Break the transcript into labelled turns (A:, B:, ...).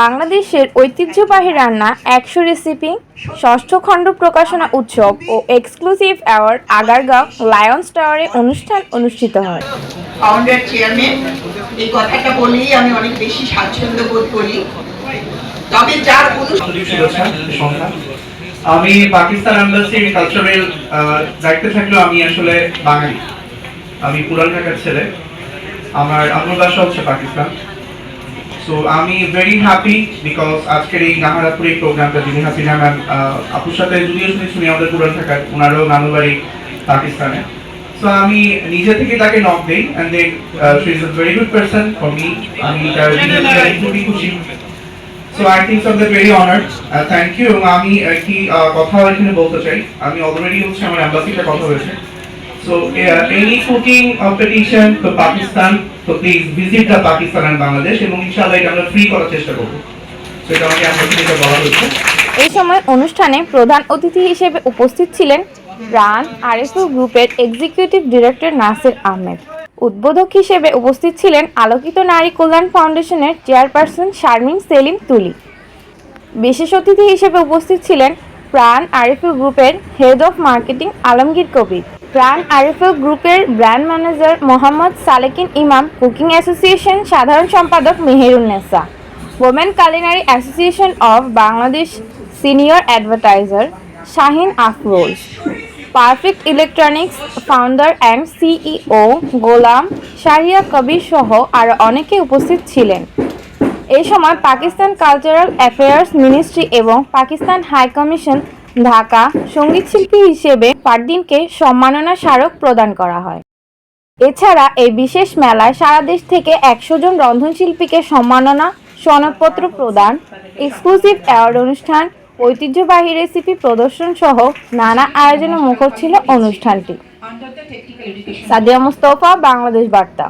A: বাংলাদেশের ঐতিহ্যবাহী রান্না একশো রেসিপি ষষ্ঠ খণ্ড প্রকাশনা উৎসব ও এক্সক্লুসিভ অ্যাওয়ার্ড আগারগাঁও লায়ন্স টাওয়ারে অনুষ্ঠান অনুষ্ঠিত হয়।
B: ফাউন্ডার চেয়ারম্যান এই কথাটা বলেই আমি অনেক বেশি স্বাচ্ছন্দ্য বোধ করি। তবে যার
C: আমি পাকিস্তান এম্বাসির কালচারাল দায়িত্বে থাকলেও আমি আসলে বাঙালি। আমি পুরান ঢাকার ছেলে। আমার আমার বাসা হচ্ছে পাকিস্তান। সো আমি ভেরি হ্যাপি বিকজ আজকের এই নাহারাপুর প্রোগ্রামটা যিনি হাসিনা ম্যাম আপুর সাথে যদিও উনি আমাদের পুরান ঢাকার ওনারও নানু বাড়ি পাকিস্তানে। সো আমি নিজে থেকে তাকে নক দিই and then she is a very good person for me আমি তার খুবই খুশি। সো আই থিঙ্ক সব the very honoured thank you এবং আমি একটি কথা এখানে বলতে চাই। আমি অলরেডি হচ্ছে আমার অ্যাম্বাসিতে কথা হয়েছে। সো এনি কুকিং কম্পিটিশন তো পাকিস্তান তো please visit the Pakistan and Bangladesh এবং ইনশাআল্লাহ এটা আমরা ফ্রি করার চেষ্টা করব। সো এটা আমাকে অ্যাম্বাসি থেকে বলা হয়েছে।
A: এই সময় অনুষ্ঠানে প্রধান অতিথি হিসেবে উপস্থিত ছিলেন প্রাণ আরএসও গ্রুপের এক্সিকিউটিভ ডিরেক্টর নাসির আহমেদ। উদ্বোধক হিসেবে উপস্থিত ছিলেন আলোকিত নারী কল্যাণ ফাউন্ডেশনের চেয়ারপারসন শারমিন সেলিম তুলি। বিশেষ অতিথি হিসেবে উপস্থিত ছিলেন প্রাণ আরিফুল গ্রুপের head of marketing Alamgir Kabir. Pran Ariful গ্রুপের ব্র্যান্ড ম্যানেজার মোহাম্মদ সালেকিন ইমাম, কুকিং অ্যাসোসিয়েশন সাধারণ সম্পাদক Meherunnesa women culinary association of Bangladesh senior advertiser Shahin Afroz, perfect electronics founder and CEO Golam Shahiya Kabir সহ আরও অনেকে উপস্থিত ছিলেন। এই সময় পাকিস্তান কালচারাল অ্যাফেয়ার্স মিনিস্ট্রি এবং পাকিস্তান হাই কমিশন ঢাকা সঙ্গীতশিল্পী হিসেবে ফারদিনকে সম্মাননা স্মারক প্রদান করা হয়। এছাড়া এই বিশেষ মেলায় সারা দেশ থেকে একশো জন রন্ধনশিল্পীকে সম্মাননা সনদপত্র প্রদান, এক্সক্লুসিভ অ্যাওয়ার্ড অনুষ্ঠান, ঐতিহ্যবাহী রেসিপি প্রদর্শন সহ নানা আয়োজনে মুখর ছিল অনুষ্ঠানটি। সাদিয়া মুস্তফা, বাংলাদেশ বার্তা।